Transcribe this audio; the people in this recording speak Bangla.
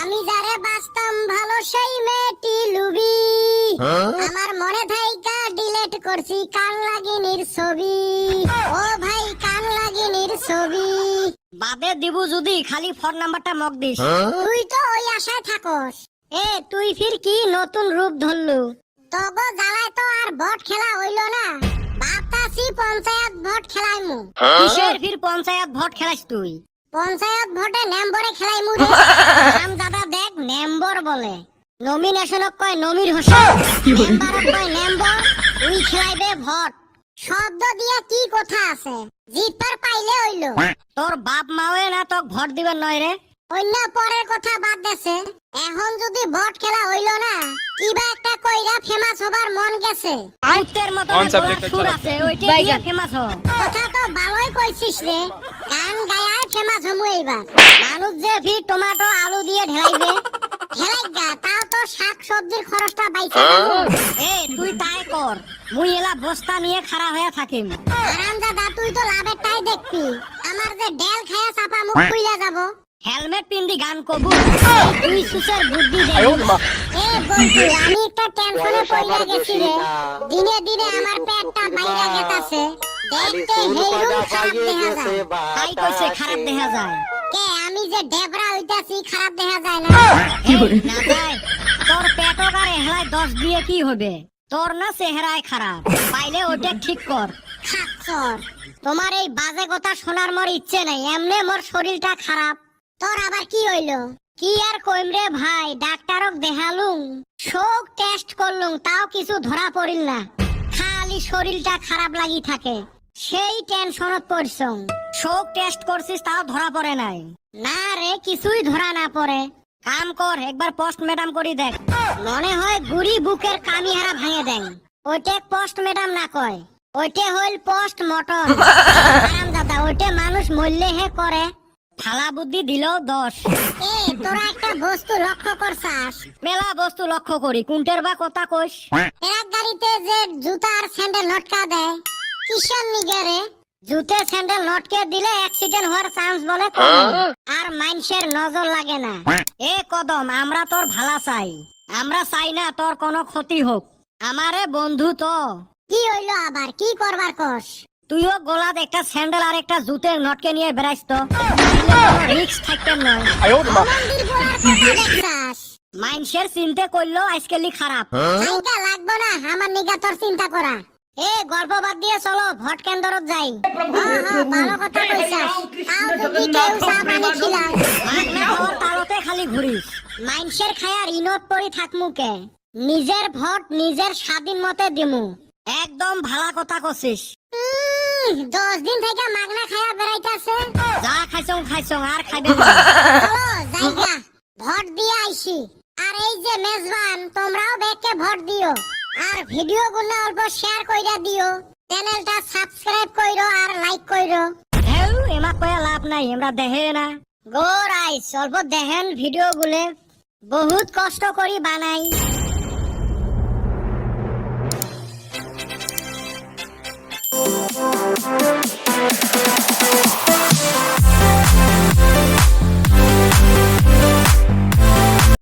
আমি যারে বাস্তম ভালো সেই মেয়েটি লুবি। আমার মনে থাইকা ডিলেট করছি কান লাগিনির ছবি। ও ভাই কান লাগিনির ছবি। বাদে দিব যদি খালি ফোন নাম্বারটা মক দিস। তুই তো ওই আশায় থাকস। এ তুই ফির কি নতুন রূপ ধরলু? তগো জ্বালায় তো আর ভোট খেলা হইল না। ভাবতাছি পঞ্চায়েত ভোট খেলাইমু। কিসের ফির পঞ্চায়েত ভোট খেলাস তুই? পঞ্চায়েত ভোটে নেম্বরে খেলাই মুড়ে নাম দাদা দেখ নেম্বর বলে। নমিনেশন কয় নমির হোসেন। নেম্বার কয় নেম্বর উই খেলাইবে ভোট। শব্দ দিয়া কি কথা আছে? জিতার পাইলে হইল। তোর বাপ মাও না তো ভোট দিবেন নয় রে। অন্য পরের কথা বাদ দেছে। এখন যদি ভোট খেলা হইল না কিবা একটা কইরা ফেমাস হবার মন গেছে। আইতের মত সুর আছে ওইটা ফেমাস হ। কথা তো ভালোই কইছিস রে। গান গায়ায় ফেমাস হমু এইবার মানুষ যে ফির টমেটো আলু দিয়ে ঢেলাইবে হেলাই গা তাও তো শাক সবজির খরচটা বাইছে এ তুই তাই কর মুই এলা বস্তা নিয়ে খাড়া হয়ে থাকিম। আরাম দাদা তুই তো লাভেরটাই দেখবি। আমার যে ডেল খায়া চাপা মুখ খুইলা যাব। হেলমেট পিন্দি গান কবু। তুই সুসের বুদ্ধি দে। এ বন্ধু আমি একটা টেনশনে পড়িয়া গেছি রে দিনে দিনে আমার পেটটা বাইরা গেতাছে দেখতে হেইরুম খারাপ দেখা যায়। তাই কইছে খারাপ দেখা যায়। কে আমি যে ডেবরা হইতাছি খারাপ দেখা যায় না। না যায়। তোর পেটক আর এহলায় দশ দিয়ে কি হবে? তোর না চেহারায় খারাপ। পাইলে ওটা ঠিক কর। খাচ্ছর তোমার এই বাজে কথা শোনার মোর ইচ্ছে নাই। এমনি মোর শরীরটা খারাপ। তোর আবার কি হইল? কি আর কইম রে ভাই ডাক্তারক দেখালুম। শোক টেস্ট করলুম তাও কিছু ধরা পড়িল না। খালি শরীরটা খারাপ লাগি থাকে। সেই টেনশনত পড়ছং। শোক টেস্ট করছিস তাও ধরা পড়ে নাই। না রে কিছুই ধরা না পড়ে। কাম কর একবার পোস্ট ম্যাডাম করি দেখ। মনে হয় গুড়ি বুকের কামিহারা ভাঙে দেন। ওইটা পোস্ট ম্যাডাম না কয়। ওইটা হইল পোস্ট মটন আরাম দাদা ওইটা মানুষ মরলে হে করে। থালা বুদ্ধি দিলেও দশ এ তোরা একটা বস্তু লক্ষ্য করছাস। মেলা বস্তু লক্ষ্য করি কুন্টের বা কথা কইস? ট্রাক গাড়িতে যে জুতা আর স্যান্ডেল লটকা দেয় কিসের নিগারে জুতে স্যান্ডেল নটকে দিলে অ্যাক্সিডেন্ট হওয়ার চান্স বলে কম আর মানুষের নজর লাগে না। এ কদম আমরা তোর ভালা চাই। আমরা চাই না তোর কোনো ক্ষতি হোক। আমারে বন্ধু তো। কি হইল আবার? কি করবার কস? তুইও গোলাদ একটা স্যান্ডেল আর একটা জুতের নটকে নিয়ে বেড়াইস তো। রিক্স থাকতেন নয় চিনতে করল আজকালি খারাপ। জায়গা লাগবো না আমার নিগা তোর চিন্তা করা। এ গল্প বাদ দিয়ে চলো ভোট কেন্দ্রত যাই। হ্যাঁ হ্যাঁ ভালো কথা কইছাস। তাও যদি কেউ চা পানি খিলায় মাগ খাওয়ার তালতে খালি ঘুরিস। মাইনসের খায়ার ইনত পড়ি থাকমু কে নিজের ভোট নিজের স্বাধীন মতে দিমু। একদম ভালা কথা কছিস। দশ দিন থেকে মাগনা খায়া বেড়াইতাছে। যা খাইছং খাইছং আর খাইবে। জায়গা ভোট দিয়ে আইছি। আর এই যে মেজবান তোমরাও ব্যাগকে ভোট দিও। আর ভিডিও গুলো অল্প শেয়ার কইরা দিও। চ্যানেলটা সাবস্ক্রাইব কইরো আর লাইক কইরো। হেউ এমা কয়া লাভ নাই আমরা দেহে না। গোর আইস অল্প দেখেন ভিডিও গুলে বহুত কষ্ট করি বানাই।